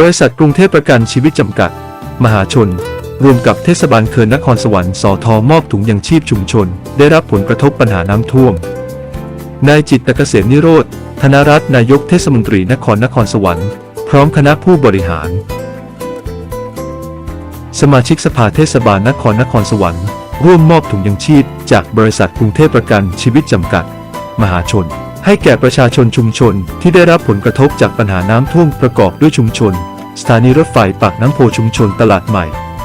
บริษัทกรุงเทพประกันชีวิตจำกัด มหาชน รวมกับเทศบาลเขื่อนนครสวรรค์สอทอมอบถุงยังชีพชุมชน ได้รับผลกระทบปัญหาน้ำท่วม นายจิตรเกษมนิโรธ ธนรัตน์นายกเทศมนตรีนครนครสวรรค์ พร้อมคณะผู้บริหาร สมาชิกสภาเทศบาลนครนครสวรรค์ ร่วมมอบถุงยังชีพ จากบริษัทกรุงเทพประกันชีวิตจำกัด มหาชนให้แก่ประชาชนชุมชนที่ได้รับผลกระทบจากปัญหาน้ำท่วมประกอบด้วยชุมชน สถานีรถไฟปากน้ำโพชุมชนตลาดใหม่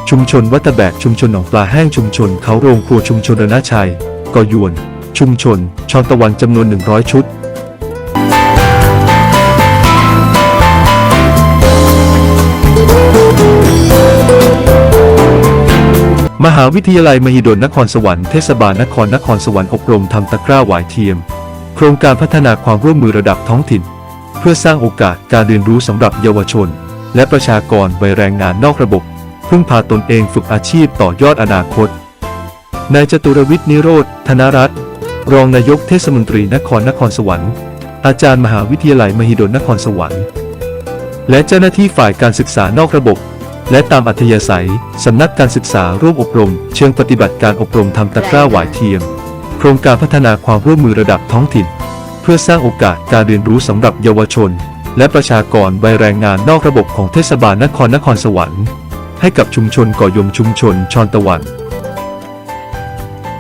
ชุมชนวัตแบกชุมชนหนองปลาแห้งชุมชนเขาโรงครัวชุมชนระนาชัยกอยวน ชุมชน ชอนตะวันจำนวน 100 ชุดมหาวิทยาลัยมหิดลนครสวรรค์เทศบาลนครนครสวรรค์อบรมทำตะกร้าหวายเทียม โครงการพัฒนาความร่วมมือระดับท้องถิ่น เพื่อสร้างโอกาสการเรียนรู้สำหรับเยาวชน และประชากรวัยแรงงานนอกระบบ พึ่งพาตนเองฝึกอาชีพต่อยอดอนาคต นายจตุรวิทย์นิโรธธนรัตน์รองนายกเทศมนตรีนครนครสวรรค์ อาจารย์มหาวิทยาลัยมหิดลนครสวรรค์ และเจ้าหน้าที่ฝ่ายการศึกษานอกระบบ และตามอัธยาศัย สำนักการศึกษาร่วมอบรม เชิงปฏิบัติการอบรมทำตะกร้าหวายเทียม โครงการพัฒนาความร่วมมือระดับท้องถิ่น เพื่อสร้างโอกาสการเรียนรู้สำหรับเยาวชน และประชากรวัยแรงงานนอกระบบของเทศบาลนครนครสวรรค์ ให้กับชุมชนก่อยมชุมชนชอนตะวัน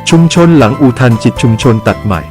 ชุมชนหลังอูทันจิตชุมชนตัดใหม่